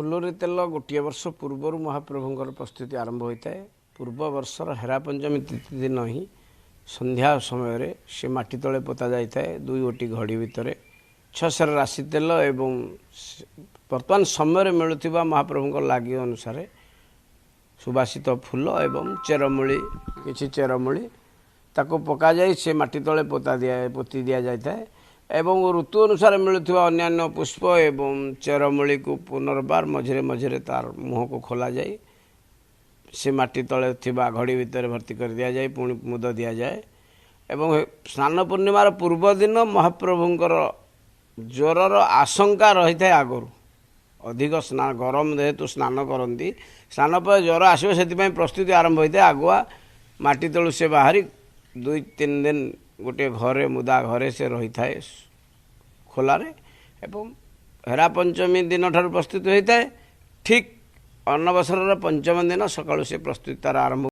ଫୁଲୁରି ତେଲ ଗୋଟିଏ ବର୍ଷ ପୂର୍ବରୁ ମହାପ୍ରଭୁଙ୍କର ପ୍ରସ୍ତୁତି ଆରମ୍ଭ ହୋଇଥାଏ। ପୂର୍ବ ବର୍ଷର ହେରା ପଞ୍ଚମୀ ତିଥି ଦିନ ହିଁ ସନ୍ଧ୍ୟା ସମୟରେ ସେ ମାଟି ତଳେ ପୋତା ଯାଇଥାଏ ଦୁଇ ଗୋଟି ଘଡ଼ି ଭିତରେ। ଛଅଶର ରାଶି ତେଲ ଏବଂ ବର୍ତ୍ତମାନ ସମୟରେ ମିଳୁଥିବା ମହାପ୍ରଭୁଙ୍କ ଲାଗି ଅନୁସାରେ ସୁବାସିତ ଫୁଲ ଏବଂ ଚେରମୂଳି କିଛି ଚେରମୂଳି ତାକୁ ପକାଯାଇ ସେ ମାଟି ତଳେ ପୋତା ଦିଆ ପୋତି ଦିଆଯାଇଥାଏ। ଏବଂ ଋତୁ ଅନୁସାରେ ମିଳୁଥିବା ଅନ୍ୟାନ୍ୟ ପୁଷ୍ପ ଏବଂ ଚେରମୂଳିକୁ ପୁନର୍ବାର ମଝିରେ ମଝିରେ ତାର ମୁହଁକୁ ଖୋଲାଯାଇ ସେ ମାଟି ତଳେ ଥିବା ଘଡ଼ି ଭିତରେ ଭର୍ତ୍ତି କରି ଦିଆଯାଏ ପୁଣି ମୁଦ ଦିଆଯାଏ। ଏବଂ ସ୍ନାନ ପୂର୍ଣ୍ଣିମାର ପୂର୍ବ ଦିନ ମହାପ୍ରଭୁଙ୍କର ଜ୍ୱରର ଆଶଙ୍କା ରହିଥାଏ ଆଗରୁ। ଅଧିକ ସ୍ନା ଗରମ ଯେହେତୁ ସ୍ନାନ କରନ୍ତି ସ୍ନାନ ପରେ ଜ୍ୱର ଆସିବ ସେଥିପାଇଁ ପ୍ରସ୍ତୁତି ଆରମ୍ଭ ହୋଇଥାଏ। ଆଗୁଆ ମାଟି ତଳୁ ସେ ବାହାରି ଦୁଇ ତିନି ଦିନ ଗୋଟିଏ ଘରେ ମୁଦା ଘରେ ସେ ରହିଥାଏ ଖୋଲାରେ ଏବଂ ହେରା ପଞ୍ଚମୀ ଦିନଠାରୁ ପ୍ରସ୍ତୁତ ହୋଇଥାଏ। ଠିକ୍ ଅନ୍ନବସରର ପଞ୍ଚମ ଦିନ ସକାଳୁ ସେ ପ୍ରସ୍ତୁତି ତାର ଆରମ୍ଭ